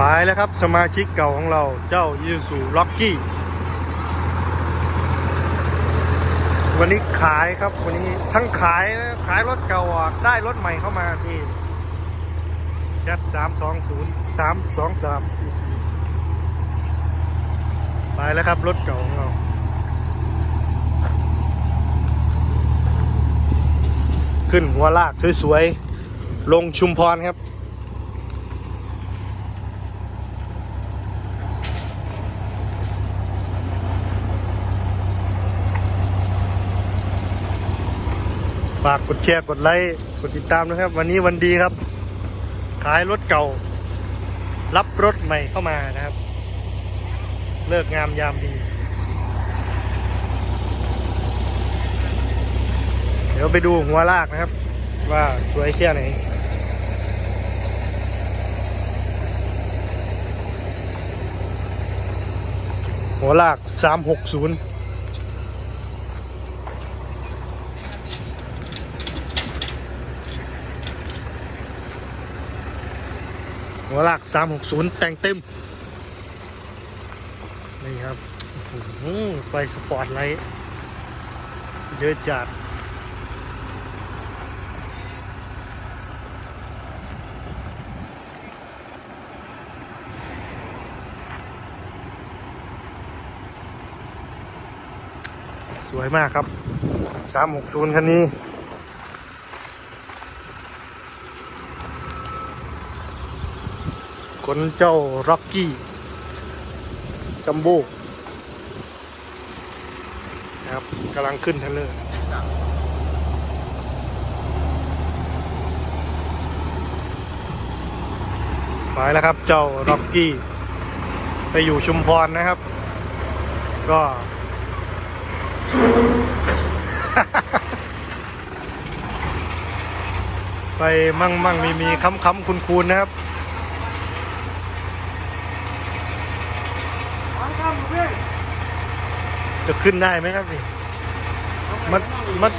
ไปแล้วครับสมาชิกเก่าของเราเจ้ายูสูล็อกกี้ วันนี้ขายครับวันนี้ทั้งขายขายรถเก่าออกได้รถใหม่เข้ามาที่แชทสามสองศูนย์สามสองสามสี่สี่ไปแล้วครับรถเก่าของเราขึ้นหัวลากสวยๆ ลงชุมพรครับ ฝากกดแชร์กดไลค์กดติดตามนะครับ วันนี้วันดีครับ ขายรถเก่า รับรถใหม่เข้ามานะครับ เลิกงามยามดี เดี๋ยวไปดูหัวลากนะครับ ว่าสวยแค่ไหนหัวลาก 360 หัวลาก 360 แต่งเต็ม นี่ครับไฟสปอร์ตไลท์เยอะจัดสวยมากครับ 360 คันนี้ คนเจ้าร็อกกี้จัมโบ้นะครับกำลังขึ้นเทรลเลอร์ไปแล้วครับเจ้าร็อกกี้ ไปอยู่ชุมพรนะครับ ก็ ไปมั่งมั่งมีมีค้ำค้ำคุณคูณนะครับ จะขึ้นได้ไหมครับนี่มันมัน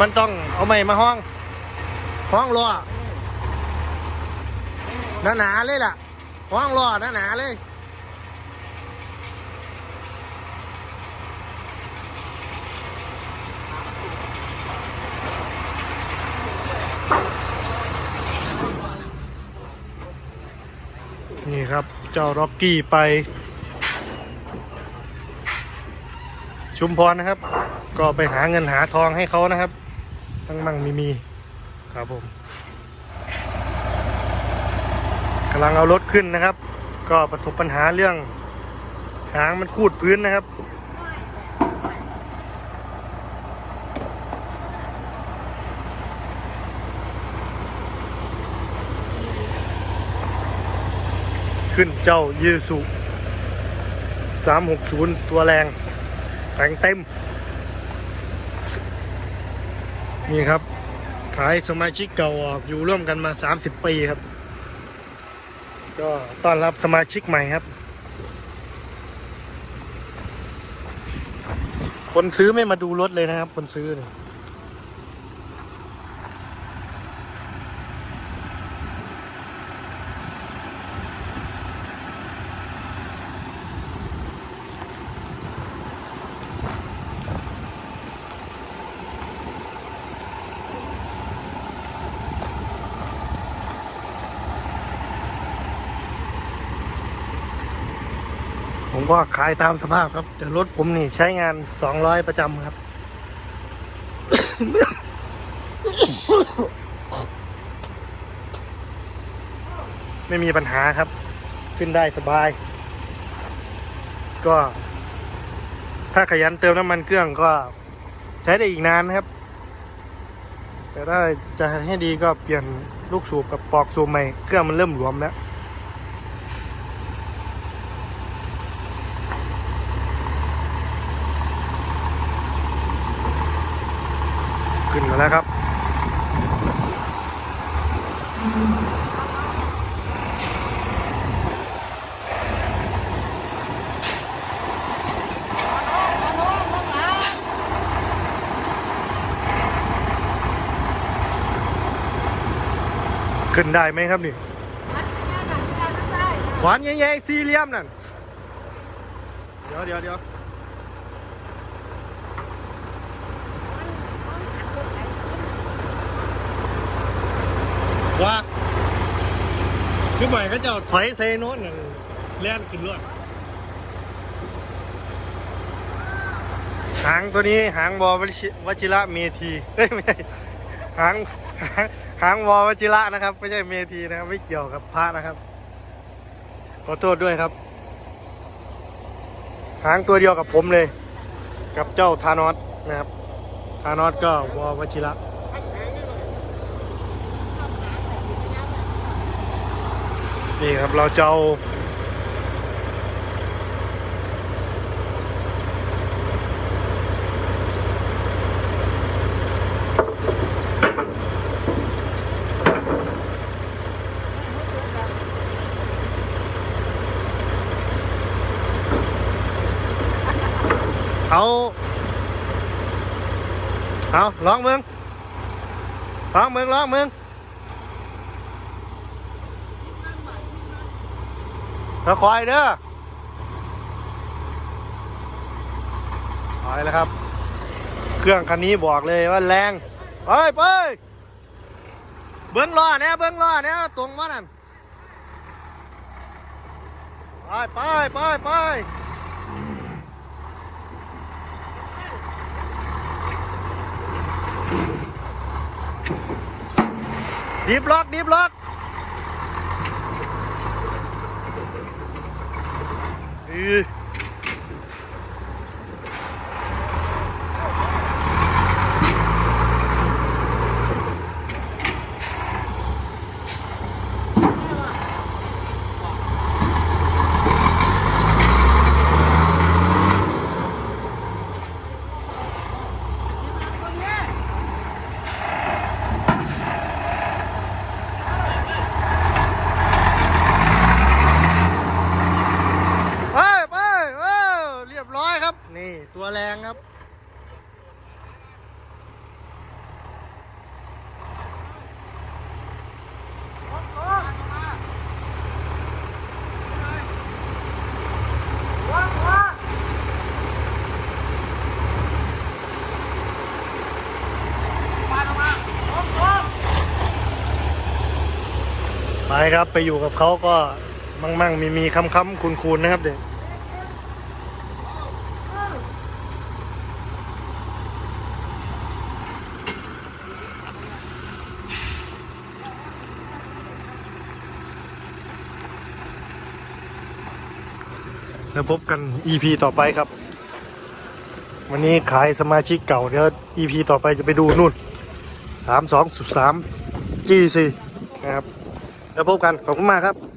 มันต้องเอาไม้มาห้อง ห้องรอหนาหนาๆเลยล่ะ ห้องรอหนาหนาๆเลยนี่ครับ เจ้าร็อกกี้ไป ชุมพรนะครับ ก็ไปหาเงินหาทองให้เขานะครับ ทั้งมั่งมีมีครับผมกำลังเอารถขึ้นนะครับ ก็ประสบปัญหาเรื่อง หางมันคูดพื้นนะครับขึ้นเจ้ายูสุ360 ตัวแรง แต่งเต็ม นี่ครับ ขายสมาชิกเก่าออกอยู่ร่วมกันมา 30 ปีครับ ก็ต้อนรับสมาชิกใหม่ครับ คนซื้อไม่มาดูรถเลยนะครับ คนซื้อเนี่ย ก็ขายตามสภาพครับ แต่รถผมนี่ใช้งาน200ประจำครับ ไม่มีปัญหาครับ ขึ้นได้สบาย ก็ ถ้าขยันเติมน้ำมันเครื่องก็ใช้ได้อีกนานนะครับ แต่ถ้าจะให้ดีก็เปลี่ยนลูกสูบกับปลอกสูบใหม่ เครื่องมันเริ่มหลวมแล้ว ขึ้นมาแล้วครับ ขึ้นได้ไหมครับนี่มัดแค่หนังยางน้ำใจหวานใหญ่ๆสี่เหลี่ยมนั่น เดี๋ยวเดี๋ยวเดี๋ยว ว่าคือใหม่เขาจะเอาถอยเซโน่นนั่นแล่นขึ้นรวดหางตัวนี้หางวอวชิวชิระเมทีเอ้ยไม่ใช่หางหางวอวชิระนะครับ ไม่ใช่เมทีนะครับไม่เกี่ยวกับพระนะครับ ขอโทษด้วยครับ หางตัวเดียวกับผมเลย กับเจ้าธานอสนะครับธานอสก็วอวชิระ นี่ครับเราจะเอาเอาเอาลองมึงลองมึงลองมึง แล้ว คอยเด้อคอยแล้วครับ เครื่องคันนี้บอกเลยว่าแรง ไปไปเบิ้งล้อเนี่ยเบิ้งล้อเนี่ยตรงมานั่นไปไปไปไปดิบล็อกดิบล็อก อือไปไปเออเรียบร้อยครับ นี่ ตัวแรงครับ ไปครับไปอยู่กับเขาก็มั่งมั่งมีมีคำคำๆคูณคูณๆนะครับเด็ก แล้วพบกัน EP ต่อไปครับ วันนี้ขายสมาชิกเก่าเดี๋ยว EP ต่อไปจะไปดูนู่นสามสองสาม G4 นะครับ แล้วพบกัน ขอบคุณมากครับ